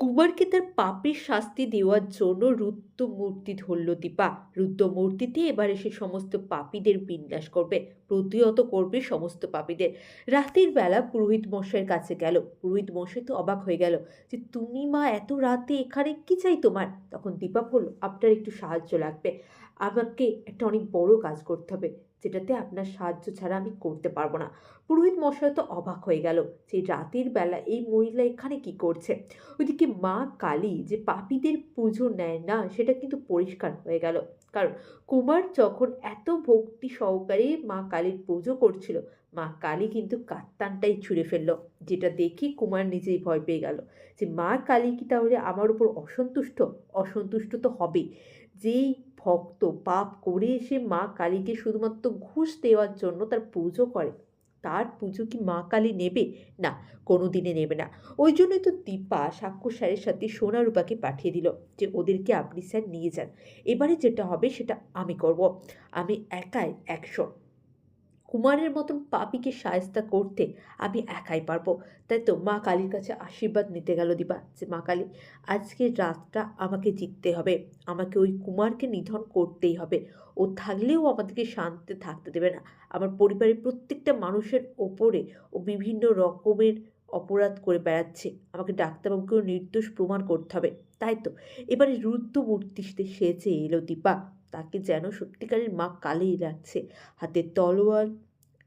কুমারকে তার পাপের শাস্তি দেওয়ার জন্য রুদ্র মূর্তি ধরল দীপা। রুদ্র মূর্তিতে এবারে সে সমস্ত পাপীদের বিন্যাস করবে, প্রতিহত করবে সমস্ত পাপীদের। রাতের বেলা পুরোহিত মশাইয়ের কাছে গেল। পুরোহিত মশাই তো অবাক হয়ে গেল যে, তুমি মা, এত রাতে এখানে কি চাই তোমার? তখন দীপা বলল, আপনার একটু সাহায্য লাগবে। আমাকে একটা অনেক বড় কাজ করতে হবে। যেটাতে আপনার সাহায্য ছাড়া আমি করতে পারব না। পুরোহিত মশাই তো অবাক হয়ে গেল যে রাতের বেলা এই মহিলা এখানে কি করছে? ওইদিকে মা কালী যে পাপীদের পুজো নেয় না, সেটা কিন্তু পরিষ্কার হয়ে গেল। কারণ কুমার যখন এত ভক্তি সহকারে মা কালীর পুজো করছিল, মা কালী কিন্তু কাত্তানটাই ছুঁড়ে ফেলল, যেটা দেখে কুমার নিজেই ভয় পেয়ে গেল যে মা কালী কি তাহলে আমার উপর অসন্তুষ্ট? অসন্তুষ্ট তো হবেই। যেই ভক্ত পাপ করে এসে মা কালীকে শুধুমাত্র ঘুষ দেওয়ার জন্য তার পুজো করে। তার পুজো কি মা কালী নেবে? না কোনো দিনে নেবে না। ওই জন্যই তো দীপা সাক্ষ্য স্যারের সাথে সোনা রূপাকে পাঠিয়ে দিল যে ওদেরকে আপনি স্যার নিয়ে যান। এবারে যেটা হবে সেটা আমি করব। আমি একাই একশো কুমারের মতন পাপিকে সায়স্তা করতে আমি একাই পারব। তাই তো মা কালীর কাছে আশীর্বাদ নিতে গেল দীপা যে মা কালী, আজকে রাতটা আমাকে জিততে হবে। আমাকে ওই কুমারকে নিধন করতেই হবে। ও থাকলেও আমাদেরকে শান্তিতে থাকতে দেবে না। আমার পরিবারের প্রত্যেকটা মানুষের ওপরে ও বিভিন্ন রকমের অপরাধ করে বেড়াচ্ছে। আমাকে ডাক্তারবাবুকেও নির্দোষ প্রমাণ করতে হবে। তাই তো, এবারে রুদ্র মূর্তিতে সেজে এলো দীপা। তাকে যেন সত্যিকারের মা কালেই লাগছে হাতে তলোয়ার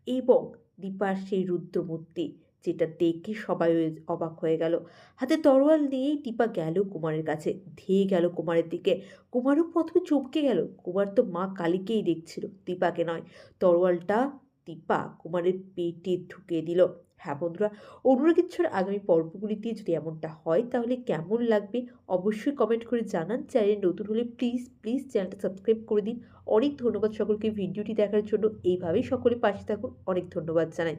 এবং দীপার সেই রুদ্রমূর্তি যেটা দেখে সবাই অবাক হয়ে গেল। হাতে তরোয়াল নিয়েই দীপা গেল কুমারের কাছে, ধেয়ে গেল কুমারের দিকে। কুমারও প্রথমে চমকে গেল। কুমার তো মা কালীকেই দেখছিল, দীপাকে নয়। তরোয়ালটা দীপা কুমারের পেটে ঢুকিয়ে দিল। হ্যাঁ বন্ধুরা অনুরাগিচ্ছর আগামী পর্বগুলিতে যদি এমনটা হয়, তাহলে কেমন লাগবে? অবশ্যই কমেন্ট করে জানান। চ্যানেল নতুন হলে প্লিজ প্লিজ চ্যানেলটা সাবস্ক্রাইব করে দিন। অনেক ধন্যবাদ সকলকে ভিডিওটি দেখার জন্য। এইভাবেই সকলে পাশে থাকুন। অনেক ধন্যবাদ জানাই।